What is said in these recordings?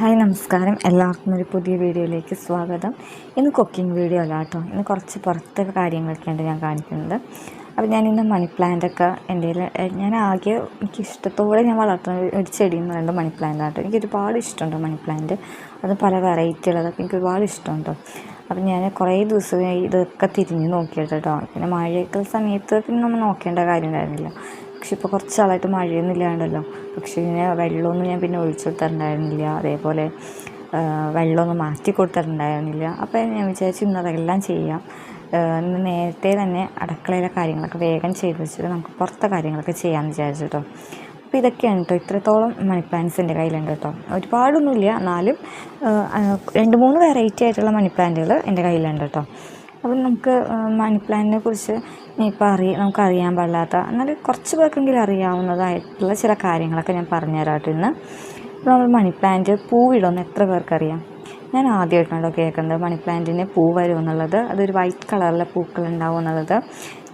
Hi നമസ്കാരം. എല്ലാവർക്കും ഒരു പുതിയ വീഡിയോയിലേക്ക് സ്വാഗതം. ഇന്ന് കുക്കിംഗ് വീഡിയോ അല്ല കേട്ടോ. ഇന്ന് കുറച്ച് പുറത്തെ കാര്യങ്ങളൊക്കെയാണ് ഞാൻ കാണിക്കുന്നത്. അപ്പോൾ ഞാനിന്ന് മണി പ്ലാന്റൊക്കെ എന്റെ ഞാൻ ആകെ എനിക്ക് ഇഷ്ടത്തോടെ ഞാൻ വളർത്തുന്ന ഒരു ചെടി എന്ന് പറയുന്നത് മണി പ്ലാന്റ് ആട്ടോ എനിക്ക് ഒരുപാട് ഇഷ്ടമുണ്ട് മണി പ്ലാന്റ് അത് പല വെറൈറ്റി ഉള്ളതൊക്കെ എനിക്ക് ഒരുപാട് ഇഷ്ടമുണ്ട് അപ്പം ഞാൻ കുറേ ദിവസമായി ഇതൊക്കെ തിരിഞ്ഞ് നോക്കിയിട്ട് കേട്ടോ. പിന്നെ മഴയൊക്കെ സമയത്ത് പിന്നെ നമ്മൾ നോക്കേണ്ട കാര്യം ഉണ്ടായിരുന്നില്ല. പക്ഷെ ഇപ്പോൾ കുറച്ച് നാളായിട്ട് മഴയൊന്നും ഇല്ലാണ്ടല്ലോ പക്ഷേ ഇങ്ങനെ വെള്ളമൊന്നും ഞാൻ പിന്നെ ഒഴിച്ചു കൊടുത്തിട്ടുണ്ടായിരുന്നില്ല. അതേപോലെ വെള്ളമൊന്നും മാറ്റി കൊടുത്തിട്ടുണ്ടായിരുന്നില്ല. അപ്പോൾ ഞാൻ വിചാരിച്ചു ഇന്നതെല്ലാം ചെയ്യാം. ഇന്ന് നേരത്തെ തന്നെ അടുക്കളയിലെ കാര്യങ്ങളൊക്കെ വേഗം ചെയ്ത് വെച്ചിട്ട് നമുക്ക് പുറത്തെ കാര്യങ്ങളൊക്കെ ചെയ്യാമെന്ന് വിചാരിച്ചു കേട്ടോ അപ്പോൾ ഇതൊക്കെയാണ് കേട്ടോ ഇത്രത്തോളം മണി പ്ലാന്റ്സ് എന്റെ കയ്യിലുണ്ട് കേട്ടോ ഒരുപാടൊന്നുമില്ല. എന്നാലും രണ്ട് മൂന്ന് വെറൈറ്റി ആയിട്ടുള്ള മണി പ്ലാന്റുകൾ എന്റെ കയ്യിലുണ്ട് കേട്ടോ അപ്പം നമുക്ക് മണി പ്ലാന്റിനെ കുറിച്ച് ഇനിയിപ്പോൾ അറിയ നമുക്ക് അറിയാൻ പാടില്ലാത്ത എന്നാൽ കുറച്ച് പേർക്കെങ്കിലും അറിയാവുന്നതായിട്ടുള്ള ചില കാര്യങ്ങളൊക്കെ ഞാൻ പറഞ്ഞുതരാട്ടോ ഇന്ന്. ഇപ്പോൾ നമ്മൾ മണി പ്ലാന്റ് പൂവിടുമെന്ന് എത്ര പേർക്കറിയാം? ഞാൻ ആദ്യമായിട്ടാണല്ലോ കേൾക്കുന്നത്. മണി പ്ലാന്റിന് പൂ വരും എന്നുള്ളത്. അതൊരു വൈറ്റ് കളറിലെ പൂക്കൾ ഉണ്ടാവും എന്നുള്ളത്.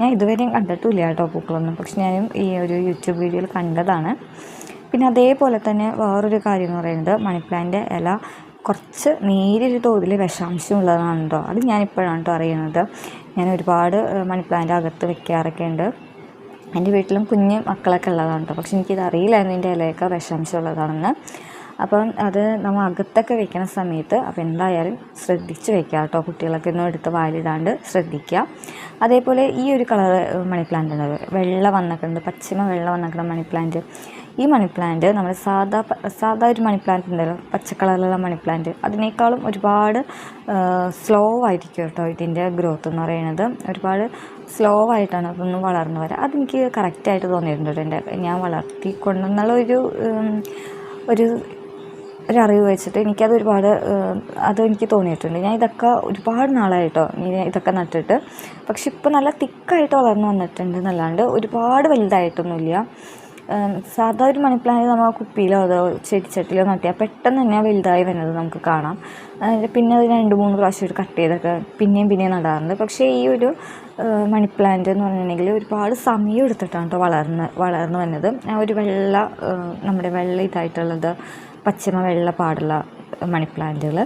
ഞാൻ ഇതുവരെയും കണ്ടിട്ടില്ല കേട്ടോ പൂക്കളൊന്നും. പക്ഷെ ഞാൻ ഈ ഒരു യൂട്യൂബ് വീഡിയോയിൽ കണ്ടതാണ്. പിന്നെ അതേപോലെ തന്നെ വേറൊരു കാര്യം എന്ന് പറയുന്നത് മണി പ്ലാന്റ് ഇല കുറച്ച് നേരിയൊരു തോതിൽ വിഷാംശം ഉള്ളതാണ് കേട്ടോ അത് ഞാനിപ്പോഴാണ് കേട്ടോ അറിയുന്നത് ഞാൻ ഒരുപാട് മണി പ്ലാന്റ് അകത്ത് വെക്കാറൊക്കെ ഉണ്ട്. എന്റെ വീട്ടിലും കുഞ്ഞ് മക്കളൊക്കെ ഉള്ളതാണ് കേട്ടോ പക്ഷെ എനിക്കിത് അറിയില്ലായിരുന്നു ഇതിന്റെ ഇലയൊക്കെ വിഷാംശം ഉള്ളതാണെന്ന് അപ്പം അത് നമ്മൾ അകത്തൊക്കെ വെക്കുന്ന സമയത്ത് അപ്പോൾ എന്തായാലും ശ്രദ്ധിച്ച് വെക്കുക കേട്ടോ കുട്ടികളൊക്കെ ഒന്നും എടുത്ത് വായിലിടാണ്ട് ശ്രദ്ധിക്കുക. അതേപോലെ ഈ ഒരു കളർ മണി പ്ലാന്റ് വെള്ള വന്നിട്ടുണ്ട് പശ്ചിമ വെള്ള വന്നിട്ടുള്ള മണി പ്ലാന്റ് ഈ മണി പ്ലാന്റ് നമ്മൾ സാധാ സാധാ ഒരു മണി പ്ലാന്റ് ഉണ്ടല്ലോ പച്ച കളറിലുള്ള മണി പ്ലാന്റ് അതിനേക്കാളും ഒരുപാട് സ്ലോ ആയിരിക്കും കേട്ടോ ഇതിന്റെ ഗ്രോത്ത് എന്ന് പറയുന്നത്. ഒരുപാട് സ്ലോ ആയിട്ടാണ് അതൊന്നും വളർന്നു വരിക അതെനിക്ക് കറക്റ്റായിട്ട് തോന്നിയിട്ടുണ്ട് എന്റെ ഞാൻ വളർത്തി കൊണ്ടെന്നുള്ള ഒരു ഒരു ഒരു വെച്ചിട്ട് എനിക്കത് ഒരുപാട് അതെനിക്ക് തോന്നിയിട്ടുണ്ട്. ഞാൻ ഇതൊക്കെ ഒരുപാട് നാളായിട്ടോ ഇതൊക്കെ നട്ടിട്ട്. പക്ഷെ ഇപ്പോൾ നല്ല തിക്കായിട്ട് വളർന്നു വന്നിട്ടുണ്ട് എന്നല്ലാണ്ട് ഒരുപാട് വലുതായിട്ടൊന്നുമില്ല. സാധാ ഒരു മണി പ്ലാന്റ് നമ്മൾ കുപ്പിയിലോ അതോ ചെടിച്ചട്ടിയിലോ നട്ടിയാൽ പെട്ടെന്ന് തന്നെ വലുതായി വരുന്നത് നമുക്ക് കാണാം. പിന്നെ അത് രണ്ട് മൂന്ന് പ്രാവശ്യം ഒരു കട്ട് ചെയ്തൊക്കെ പിന്നെയും പിന്നെയും നടാറുണ്ട്. പക്ഷേ ഈ ഒരു മണിപ്ലാന്റ് മണി പ്ലാന്റ് എന്ന് പറഞ്ഞിട്ടുണ്ടെങ്കിൽ ഒരുപാട് സമയം എടുത്തിട്ടാണ് കേട്ടോ വളർന്ന് വളർന്നു വന്നത്. ആ ഒരു വെള്ള നമ്മുടെ വെള്ള ഇതായിട്ടുള്ളത് പശ്ചിമ വെള്ള പാടുള്ള മണി പ്ലാന്റുകൾ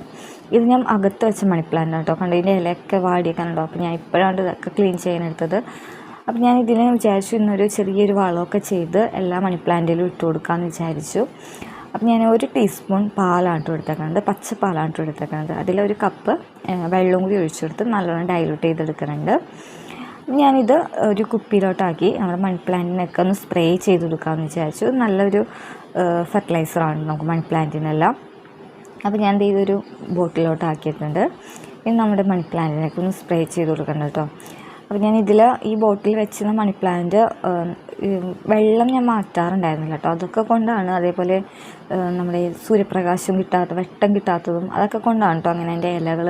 ഇത് ഞാൻ അകത്ത് വെച്ച മണി പ്ലാന്റ് കേട്ടോ കണ്ടു ഇതിന്റെ ഇലയൊക്കെ വാടിയൊക്കെയുണ്ടോ അപ്പോൾ ഞാൻ ഇപ്പോഴാണ് ഇതൊക്കെ ക്ലീൻ ചെയ്യാനെടുത്തത് അപ്പോൾ ഞാൻ ഇതിനെ വിചാരിച്ചു ഇന്നൊരു ചെറിയൊരു വളമൊക്കെ ചെയ്ത് എല്ലാ മണി പ്ലാന്റിലും ഇട്ട് കൊടുക്കാമെന്ന് വിചാരിച്ചു. അപ്പം ഞാൻ ഒരു ടീസ്പൂൺ പാലാണ് ഇട്ട് എടുത്തേക്കുന്നത് പച്ച പാലാണ് ഇട്ട് എടുത്തേക്കുന്നത് അതിലൊരു കപ്പ് വെള്ളവും കൂടി ഒഴിച്ചെടുത്ത് നല്ലോണം ഡൈലൂട്ട് ചെയ്തെടുക്കുന്നുണ്ട് ഞാനിത് ഒരു കുപ്പിയിലോട്ടാക്കി നമ്മുടെ മണി പ്ലാന്റിനൊക്കെ ഒന്ന് സ്പ്രേ ചെയ്ത് കൊടുക്കാമെന്ന് വിചാരിച്ചു. നല്ലൊരു ഫെർട്ടിലൈസറാണ് നമുക്ക് മണി പ്ലാന്റിനെല്ലാം അപ്പോൾ ഞാൻ ഇതൊരു ബോട്ടിലോട്ട് ആക്കിയിട്ടുണ്ട് ഇനി നമ്മുടെ മണി പ്ലാന്റിനൊക്കെ ഒന്ന് സ്പ്രേ ചെയ്ത് കൊടുക്കണം കേട്ടോ അപ്പോൾ ഞാൻ ഇതിൽ ഈ ബോട്ടിൽ വെച്ചിരുന്ന മണി പ്ലാന്റ് വെള്ളം ഞാൻ മാറ്റാറുണ്ടായിരുന്നില്ല കേട്ടോ അതൊക്കെ കൊണ്ടാണ് അതേപോലെ നമ്മുടെ സൂര്യപ്രകാശം കിട്ടാത്ത വെട്ടം കിട്ടാത്തതും അതൊക്കെ കൊണ്ടാണ് കേട്ടോ അങ്ങനെ എന്റെ ഇലകൾ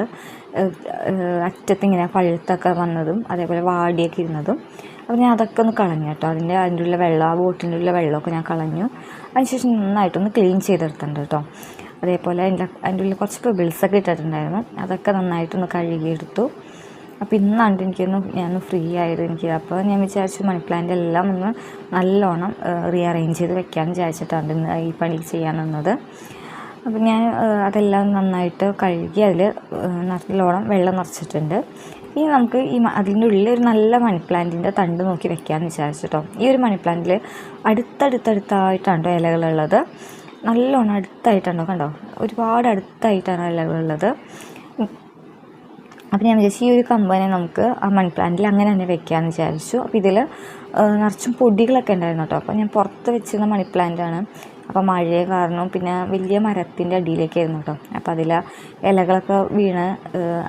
അറ്റത്തിങ്ങനെ പഴുത്തൊക്കെ വന്നതും അതേപോലെ വാടിയൊക്കെ ഇരുന്നതും. അപ്പോൾ ഞാൻ അതൊക്കെ ഒന്ന് കളഞ്ഞു കേട്ടോ. അതിന്റെ അതിന്റെ ഉള്ള വെള്ളം ആ ബോട്ടിന്റെ ഉള്ള വെള്ളമൊക്കെ ഞാൻ കളഞ്ഞു. അതിനുശേഷം നന്നായിട്ടൊന്ന് ക്ലീൻ ചെയ്തെടുത്തിട്ടുണ്ട് കേട്ടോ അതേപോലെ അതിന്റെ അതിന്റെ ഉള്ളിൽ കുറച്ച് പെബിൾസൊക്കെ ഇട്ടിട്ടുണ്ടായിരുന്നു. അതൊക്കെ നന്നായിട്ടൊന്ന് കഴുകിയെടുത്തു. അപ്പോൾ ഇന്നാണ്ട് എനിക്കൊന്ന് ഞാനൊന്ന് ഫ്രീ ആയത് എനിക്ക്. അപ്പോൾ ഞാൻ വിചാരിച്ചു മണി പ്ലാന്റ് എല്ലാം ഒന്ന് നല്ലോണം റീ അറേഞ്ച് ചെയ്ത് വെക്കാമെന്ന് വിചാരിച്ചിട്ടാണ് ഇന്ന് ഈ പണി ചെയ്യാൻ നിന്നത്. അപ്പം ഞാൻ അതെല്ലാം നന്നായിട്ട് കഴുകി അതിൽ നല്ലോണം വെള്ളം നിറച്ചിട്ടുണ്ട്. ഇനി നമുക്ക് ഈ അതിന്റെ ഉള്ളിൽ ഒരു നല്ല മണി പ്ലാന്റിന്റെ തണ്ട് നോക്കി വെക്കാമെന്ന് വിചാരിച്ചിട്ടോ. ഈ ഒരു മണി പ്ലാന്റിൽ അടുത്തടുത്തടുത്തായിട്ടാണ് ഇലകളുള്ളത്. നല്ലോണം അടുത്തായിട്ടാണോ കണ്ടോ? ഒരുപാട് അടുത്തായിട്ടാണ് ഇലകളുള്ളത്. അപ്പോൾ ഞാൻ വിചാരിച്ചു ഈ ഒരു കമ്പനെ നമുക്ക് ആ മണി പ്ലാന്റിൽ അങ്ങനെ തന്നെ വെക്കാമെന്ന് വിചാരിച്ചു. അപ്പോൾ ഇതിൽ നിറച്ചും പൊടികളൊക്കെ ഉണ്ടായിരുന്നു കേട്ടോ അപ്പോൾ ഞാൻ പുറത്ത് വെച്ചിരുന്ന മണി അപ്പോൾ മഴയെ കാരണം പിന്നെ വലിയ മരത്തിന്റെ അടിയിലേക്കായിരുന്നു കേട്ടോ അപ്പോൾ അതിൽ ഇലകളൊക്കെ വീണ്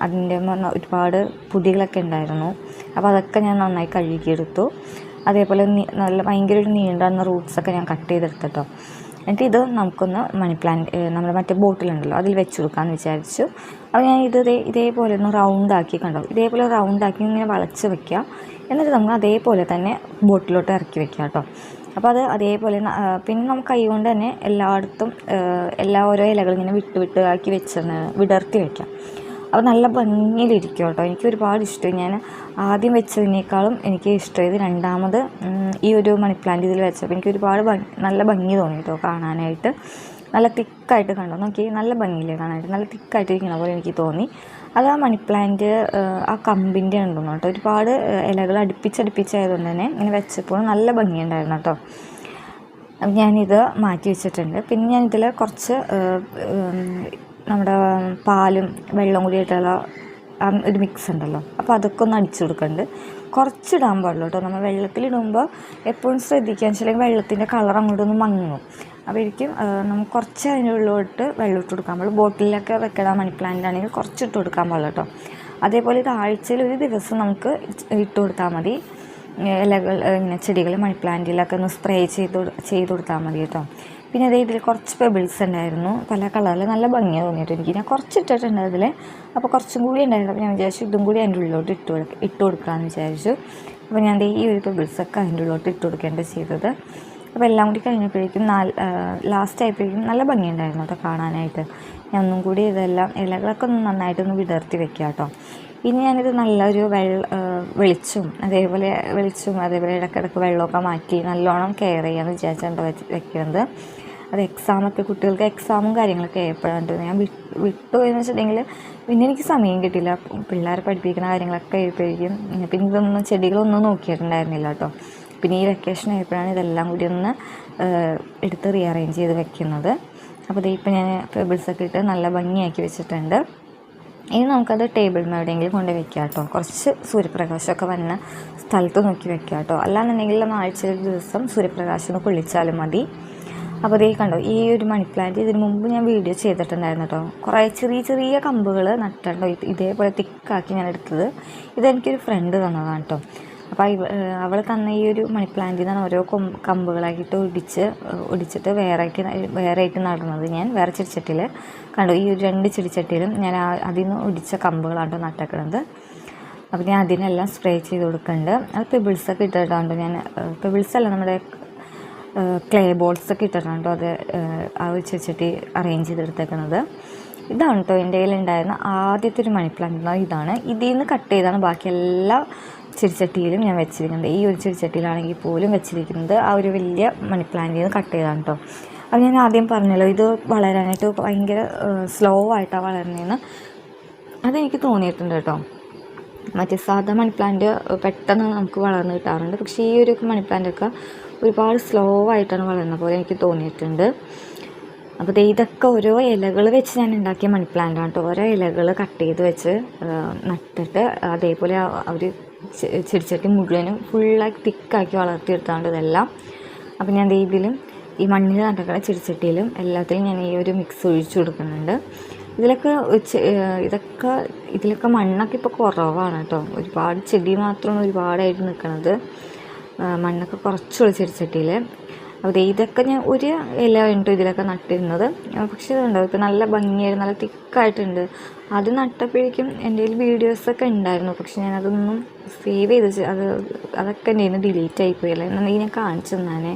അതിന്റെ ഒരുപാട് പൊടികളൊക്കെ ഉണ്ടായിരുന്നു. അപ്പോൾ അതൊക്കെ ഞാൻ നന്നായി കഴുകിയെടുത്തു. അതേപോലെ നല്ല ഭയങ്കര ഒരു നീണ്ടുന്ന റൂട്ട്സൊക്കെ ഞാൻ കട്ട് ചെയ്തെടുത്തു ചെയ്തെടുത്തിട്ടോ എന്നിട്ട് ഇത് നമുക്കൊന്ന് മണി പ്ലാന്റ് നമ്മുടെ മറ്റേ ബോട്ടിലുണ്ടല്ലോ അതിൽ വെച്ച് കൊടുക്കാമെന്ന് വിചാരിച്ചു. അപ്പോൾ ഞാൻ ഇത് ഇതേ ഇതേപോലെ ഒന്ന് റൗണ്ട് ആക്കി കണ്ടോ? ഇതേപോലെ റൗണ്ട് ആക്കി ഇങ്ങനെ വളച്ച് വെക്കാം. എന്നിട്ട് നമുക്ക് അതേപോലെ തന്നെ ബോട്ടിലോട്ട് ഇറക്കി വെക്കാം കേട്ടോ. അപ്പോൾ അത് അതേപോലെ പിന്നെ നമുക്ക് കൈ കൊണ്ട് തന്നെ എല്ലായിടത്തും എല്ലാ ഓരോ ഇലകൾ ഇങ്ങനെ വിട്ട് വിട്ട് ആക്കി വെച്ച് വിടർത്തി വെക്കാം. അപ്പോൾ നല്ല ഭംഗിയിലിരിക്കും കേട്ടോ. എനിക്ക് ഒരുപാട് ഇഷ്ടം. ഞാൻ ആദ്യം വെച്ചതിനേക്കാളും എനിക്ക് ഇഷ്ടമായത് രണ്ടാമത് ഈ ഒരു മണി പ്ലാന്റ് ഇതിൽ വെച്ചപ്പോൾ എനിക്ക് ഒരുപാട് നല്ല ഭംഗി തോന്നി കേട്ടോ കാണാനായിട്ട്. നല്ല തിക്കായിട്ട് കണ്ടോ? നോക്കി നല്ല ഭംഗിയില്ലേ കാണാനായിട്ട്. നല്ല തിക്കായിട്ട് ഇരിക്കണ പോലെ എനിക്ക് തോന്നി. അത് ആ മണി പ്ലാന്റ് ആ കമ്പിന്റെ ഉണ്ടെന്ന് കേട്ടോ. ഒരുപാട് ഇലകൾ അടുപ്പിച്ചടുപ്പിച്ചായതുകൊണ്ട് തന്നെ ഇങ്ങനെ വെച്ചപ്പോൾ നല്ല ഭംഗിയുണ്ടായിരുന്നു കേട്ടോ. ഞാനിത് മാറ്റി വെച്ചിട്ടുണ്ട്. പിന്നെ ഞാനിതിൽ കുറച്ച് നമ്മുടെ പാലും വെള്ളം കൂടി ഇട്ടുള്ള ഒരു മിക്സ് ഉണ്ടല്ലോ. അപ്പോൾ അതൊക്കെ ഒന്ന് അടിച്ചു കൊടുക്കുന്നുണ്ട് കുറച്ചിടാൻ പാടുള്ളൂ കേട്ടോ നമ്മൾ വെള്ളത്തിലിടുമ്പോൾ എപ്പോഴും ശ്രദ്ധിക്കുക വെച്ചാൽ വെള്ളത്തിന്റെ കളർ അങ്ങോട്ടൊന്ന് മങ്ങും. അപ്പോഴേക്കും നമുക്ക് കുറച്ച് അതിന്റെ ഉള്ളിലോട്ട് വെള്ളം ഇട്ട് കൊടുക്കാൻ പാടുള്ളൂ. ബോട്ടിലൊക്കെ വെക്കണ മണി പ്ലാന്റ് ആണെങ്കിൽ കുറച്ച് ഇട്ട് കൊടുക്കാൻ പാടുള്ളൂ കേട്ടോ അതേപോലെ ഇത് ആഴ്ചയിൽ ഒരു ദിവസം നമുക്ക് ഇട്ട് കൊടുത്താൽ മതി. ഇലകൾ ഇങ്ങനെ ചെടികൾ മണി പ്ലാന്റിലൊക്കെ ഒന്ന് സ്പ്രേ ചെയ്ത് ചെയ്ത് കൊടുത്താൽ മതി കേട്ടോ. പിന്നെ അതേ ഇതിൽ കുറച്ച് പെബിൾസ് ഉണ്ടായിരുന്നു. പല കളറിൽ നല്ല ഭംഗിയാണ് തോന്നിയിട്ട് എനിക്ക്. ഞാൻ കുറച്ച് ഇട്ടിട്ടുണ്ട് അതിൽ അപ്പോൾ കുറച്ചും കൂടി ഉണ്ടായിരുന്നു. അപ്പോൾ ഞാൻ വിചാരിച്ചു ഇതും കൂടി അതിന്റെ ഉള്ളിലോട്ട് ഇട്ട് കൊടുക്ക ഇട്ട് കൊടുക്കാമെന്ന് വിചാരിച്ചു. അപ്പോൾ ഞാൻ ഈ ഒരു പെബിൾസൊക്കെ അതിന്റെ ഉള്ളിലോട്ട് ഇട്ട് കൊടുക്കേണ്ട ചെയ്തത്. അപ്പോൾ എല്ലാം കൂടി കഴിഞ്ഞപ്പോഴേക്കും നാല് ലാസ്റ്റ് ആയപ്പോഴേക്കും നല്ല ഭംഗിയുണ്ടായിരുന്നു കേട്ടോ കാണാനായിട്ട്. ഞാൻ ഒന്നും കൂടി ഇതെല്ലാം ഇലകളൊക്കെ ഒന്ന് നന്നായിട്ടൊന്ന് വിടർത്തി വെക്കാം കേട്ടോ. ഇനി ഞാനിത് നല്ലൊരു വെള്ള വെളിച്ചും അതേപോലെ വെളിച്ചും അതേപോലെ ഇടയ്ക്കിടയ്ക്ക് വെള്ളമൊക്കെ മാറ്റി നല്ലോണം കെയർ ചെയ്യാമെന്ന് വിചാരിച്ചാണ് വെച്ച് വെക്കുന്നത് അത് എക്സാമൊക്കെ കുട്ടികൾക്ക് എക്സാമും കാര്യങ്ങളൊക്കെ എപ്പോഴാണ് ഞാൻ വിട്ടു എന്ന് വെച്ചിട്ടുണ്ടെങ്കിൽ പിന്നെ എനിക്ക് സമയം കിട്ടിയില്ല. പിള്ളേരെ പഠിപ്പിക്കുന്ന കാര്യങ്ങളൊക്കെ ആയപ്പോഴേക്കും പിന്നെ ഇതൊന്നും ചെടികളൊന്നും നോക്കിയിട്ടുണ്ടായിരുന്നില്ല കേട്ടോ. പിന്നെ ഈ വെക്കേഷൻ ആയപ്പോഴാണ് ഇതെല്ലാം കൂടി ഒന്ന് എടുത്ത് റീഅറേഞ്ച് ചെയ്ത് വെക്കുന്നത്. അപ്പോൾ ഇപ്പം ഞാൻ പെബിൾസൊക്കെ ഇട്ട് നല്ല ഭംഗിയാക്കി വെച്ചിട്ടുണ്ട്. ഇനി നമുക്കത് ടേബിൾ എവിടെയെങ്കിലും കൊണ്ട് വെക്കാം കേട്ടോ. കുറച്ച് സൂര്യപ്രകാശമൊക്കെ വന്ന സ്ഥലത്ത് നോക്കി വെക്കാം കേട്ടോ. അല്ലാന്നുണ്ടെങ്കിൽ ആഴ്ച ഒരു ദിവസം സൂര്യപ്രകാശം കുളിച്ചാലും മതി. അപ്പോൾ ഇതേ കണ്ടോ ഈ ഒരു മണി പ്ലാന്റ് ഇതിന് മുമ്പ് ഞാൻ വീഡിയോ ചെയ്തിട്ടുണ്ടായിരുന്നു കേട്ടോ. കുറേ ചെറിയ ചെറിയ കമ്പുകൾ നട്ടുണ്ടോ ഇതേപോലെ തിക്കാക്കി ഞാൻ എടുത്തത്. ഇതെനിക്കൊരു ഫ്രണ്ട് തന്നതാണ് കേട്ടോ. അപ്പോൾ അവൾ തന്ന ഈ ഒരു മണി പ്ലാന്റിൽ നിന്നാണ് ഓരോ കൊം കമ്പുകളാക്കിയിട്ട് ഒടിച്ച് ഒടിച്ചിട്ട് വേറെ ആയിട്ട് വേറെ ആയിട്ട് നടുന്നത് ഞാൻ വേറെ ചെടിച്ചട്ടിയിൽ കണ്ടു ഈ ഒരു രണ്ട് ചെടിച്ചട്ടിയിലും ഞാൻ അതിൽ നിന്ന് ഒടിച്ച കമ്പുകളാണ് നട്ടേക്കണത്. അപ്പോൾ ഞാൻ അതിനെല്ലാം സ്പ്രേ ചെയ്ത് കൊടുക്കുന്നുണ്ട് അത് പിബിൾസൊക്കെ ഇട്ടിട്ടുണ്ട് ഞാൻ പിബിൾസ് അല്ല നമ്മുടെ ക്ലേ ബോൾസൊക്കെ ഇട്ടിട്ടുണ്ട് അത് ആ ഒരു ചെടിച്ചട്ടി അറേഞ്ച് ചെയ്തെടുത്തേക്കുന്നത് ഇതാണ് കേട്ടോ എന്റെ ആദ്യത്തെ ഒരു മണി പ്ലാന്റ് ഇതാണ്. ഇതിൽ നിന്ന് കട്ട് ചെയ്താണ് ബാക്കി എല്ലാ ചെടിച്ചട്ടിയിലും ഞാൻ വെച്ചിരിക്കുന്നത്. ഈ ഒരു ചെടിച്ചട്ടിയിലാണെങ്കിൽ പോലും വെച്ചിരിക്കുന്നത് ആ ഒരു വലിയ മണി പ്ലാന്റിൽ നിന്ന് കട്ട് ചെയ്താണ് കേട്ടോ അത് ഞാൻ ആദ്യം പറഞ്ഞല്ലോ ഇത് വളരാനായിട്ട് ഭയങ്കര സ്ലോ ആയിട്ടാണ് വളരുന്നതെന്ന് അതെനിക്ക് തോന്നിയിട്ടുണ്ട് കേട്ടോ മറ്റേ സാധാ മണി പ്ലാന്റ് പെട്ടെന്ന് നമുക്ക് വളർന്ന് കിട്ടാറുണ്ട്. പക്ഷേ ഈ ഒരു മണി പ്ലാന്റൊക്കെ ഒരുപാട് സ്ലോ ആയിട്ടാണ് വളരുന്ന പോലെ എനിക്ക് തോന്നിയിട്ടുണ്ട്. അപ്പോൾ ഇതൊക്കെ ഓരോ ഇലകൾ വെച്ച് ഞാൻ ഉണ്ടാക്കിയ മണി പ്ലാന്റാണ് കേട്ടോ ഓരോ ഇലകൾ കട്ട് ചെയ്ത് വെച്ച് നട്ടിട്ട് അതേപോലെ അവർ ചെടിച്ചട്ടി മുഴുവനും ഫുള്ളാക്കി തിക്കാക്കി വളർത്തിയെടുത്താണ്ട് ഇതെല്ലാം. അപ്പോൾ ഞാൻ ഇതിലും ഈ മണ്ണിൽ നടക്കുന്ന ചെടിച്ചട്ടിയിലും എല്ലാത്തിലും ഞാൻ ഈ ഒരു മിക്സ് ഒഴിച്ചു കൊടുക്കുന്നുണ്ട്. ഇതിലൊക്കെ ഇതൊക്കെ ഇതിലൊക്കെ മണ്ണൊക്കെ ഇപ്പോൾ കുറവാണ് കേട്ടോ ഒരുപാട് ചെടി മാത്രമാണ് ഒരുപാടായിട്ട് നിൽക്കുന്നത് മണ്ണൊക്കെ കുറച്ചുള്ള ചെടിച്ചട്ടിയിൽ അപ്പോൾ ഇതൊക്കെ ഞാൻ ഒരു ഇല ഉണ്ട് ഇതിലൊക്കെ നട്ടിരുന്നത്. പക്ഷേ ഇതുണ്ടോ? ഇപ്പോൾ നല്ല ഭംഗിയായിരുന്നു നല്ല തിക്കായിട്ടുണ്ട്. അത് നട്ടപ്പോഴേക്കും എന്റെ കയ്യിൽ വീഡിയോസൊക്കെ ഉണ്ടായിരുന്നു. പക്ഷെ ഞാനതൊന്നും സേവ് ചെയ്ത് അത് അതൊക്കെ എന്റെ നിന്ന് ഡിലീറ്റ് ആയിപ്പോയില്ല എന്നുണ്ടെങ്കിൽ ഞാൻ കാണിച്ചു തന്നാനേ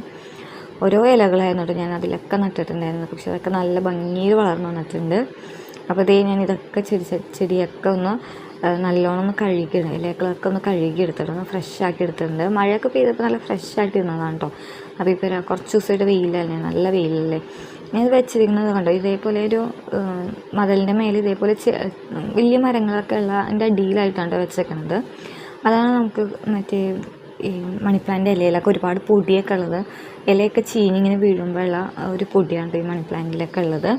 ഓരോ ഇലകളായിരുന്നു ഞാൻ അതിലൊക്കെ നട്ടിട്ടുണ്ടായിരുന്നു പക്ഷെ അതൊക്കെ നല്ല ഭംഗിയിൽ വളർന്നു വന്നിട്ടുണ്ട്. അപ്പോൾ ഇതേ ഞാൻ ഇതൊക്കെ ചെടി ചെടിയൊക്കെ ഒന്ന് നല്ലോണം ഒന്ന് കഴുകിയിടും ഇലകളൊക്കെ ഒന്ന് കഴുകി എടുത്തിട്ട് ഒന്ന് ഫ്രഷ് ആക്കി എടുത്തിട്ടുണ്ട്. മഴയൊക്കെ പെയ്തപ്പോൾ നല്ല ഫ്രഷ് ആയിട്ട് ഇരുന്നതാണ് കേട്ടോ അപ്പോൾ ഇപ്പോൾ കുറച്ച് ദിവസമായിട്ട് വെയിലല്ലേ നല്ല വെയിലല്ലേ. ഞാൻ ഇത് വെച്ചിരിക്കുന്നത് കണ്ടോ? ഇതേപോലെ ഒരു മതലിന്റെ മേലെ ഇതേപോലെ വലിയ മരങ്ങളൊക്കെ ഉള്ള അതിന്റെ അടിയിലായിട്ടാണ് വെച്ചേക്കുന്നത് അതാണ് നമുക്ക് മറ്റേ ഈ മണിപ്ലാന്റെ ഇലയിലൊക്കെ ഒരുപാട് പൊടിയൊക്കെ ഉള്ളത്. ഇലയൊക്കെ ചീഞ്ഞിങ്ങനെ വീഴുമ്പോഴുള്ള ഒരു പൊടിയാണ് ഈ മണിപ്ലാന്റിലൊക്കെ ഉള്ളത്.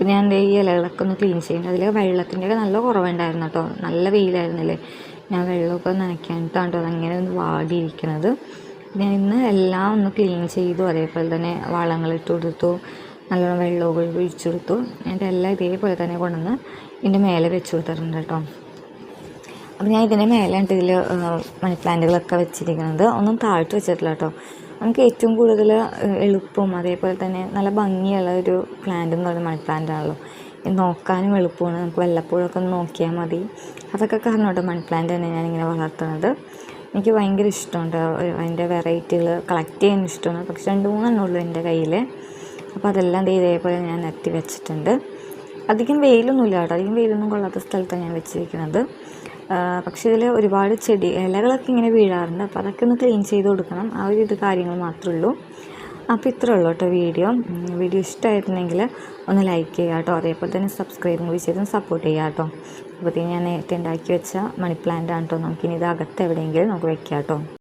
പിന്നെ ഞാൻ എന്റെ ഈ ഇലകളൊക്കെ ഒന്ന് ക്ലീൻ ചെയ്യുന്നുണ്ട് അതിൽ വെള്ളത്തിന്റെ ഒക്കെ നല്ല കുറവുണ്ടായിരുന്നു കേട്ടോ നല്ല വെയിലായിരുന്നില്ലേ? ഞാൻ വെള്ളമൊക്കെ നനയ്ക്കാനിട്ടാണ് കേട്ടോ അങ്ങനെ ഒന്ന് വാടിയിരിക്കുന്നത് ഞാൻ ഇന്ന് എല്ലാം ഒന്ന് ക്ലീൻ ചെയ്തു. അതേപോലെ തന്നെ വളങ്ങളിട്ട് കൊടുത്തു. നല്ലോണം വെള്ളമൊക്കെ ഒഴിച്ചു കൊടുത്തു. എന്റെ എല്ലാം ഇതേപോലെ തന്നെ കൊണ്ടുവന്ന് ഇതിന്റെ മേലെ വെച്ച് കൊടുത്തിട്ടുണ്ട് കേട്ടോ അപ്പോൾ ഞാൻ ഇതിന്റെ മേലാണ് ഇതിൽ മണി പ്ലാന്റുകളൊക്കെ വെച്ചിരിക്കുന്നത് ഒന്നും താഴ്ത്തി വെച്ചിട്ടില്ല കേട്ടോ നമുക്ക് ഏറ്റവും കൂടുതൽ എളുപ്പം അതേപോലെ തന്നെ നല്ല ഭംഗിയുള്ള ഒരു പ്ലാന്റ് എന്ന് പറയുന്നത് മണി പ്ലാന്റ് ആണല്ലോ നോക്കാനും എളുപ്പമാണ്. നമുക്ക് വല്ലപ്പോഴൊക്കെ ഒന്ന് നോക്കിയാൽ മതി. അതൊക്കെ കാരണം കേട്ടോ മണി പ്ലാന്റ് തന്നെ ഞാനിങ്ങനെ വളർത്തുന്നത്. എനിക്ക് ഭയങ്കര ഇഷ്ടമുണ്ട്. അതിന്റെ വെറൈറ്റികൾ കളക്ട് ചെയ്യാൻ ഇഷ്ടമാണ്. പക്ഷെ രണ്ട് മൂന്നെണ്ണം ഉള്ളൂ എന്റെ കയ്യിൽ അപ്പോൾ അതെല്ലാം ഇതേപോലെ ഞാൻ നിരത്തി വെച്ചിട്ടുണ്ട്. അധികം വെയിലൊന്നുമില്ല കേട്ടോ. അധികം വെയിലൊന്നും കൊള്ളാത്ത സ്ഥലത്താണ് ഞാൻ വെച്ചിരിക്കുന്നത്. പക്ഷേ ഇതിൽ ഒരുപാട് ചെടി ഇലകളൊക്കെ ഇങ്ങനെ വീഴാറുണ്ട്. അപ്പോൾ അതൊക്കെ ഒന്ന് ക്ലീൻ ചെയ്ത് കൊടുക്കണം. ആ ഒരു ഇത് കാര്യങ്ങൾ മാത്രമേ ഉള്ളൂ. അപ്പോൾ ഇത്രേ ഉള്ളൂ കേട്ടോ വീഡിയോ. വീഡിയോ ഇഷ്ടമായിരുന്നെങ്കിൽ ഒന്ന് ലൈക്ക് ചെയ്യുക കേട്ടോ. അതേപോലെ തന്നെ സബ്സ്ക്രൈബും കൂടി ചെയ്തും സപ്പോർട്ട് ചെയ്യുക കേട്ടോ. അപ്പോഴത്തേക്കും ഞാൻ നേരത്തെ ഉണ്ടാക്കി വെച്ച മണി പ്ലാന്റ് ആണ് കേട്ടോ. നമുക്കിനി ഇത് അകത്ത് എവിടെയെങ്കിലും നമുക്ക് വെക്കാം കേട്ടോ.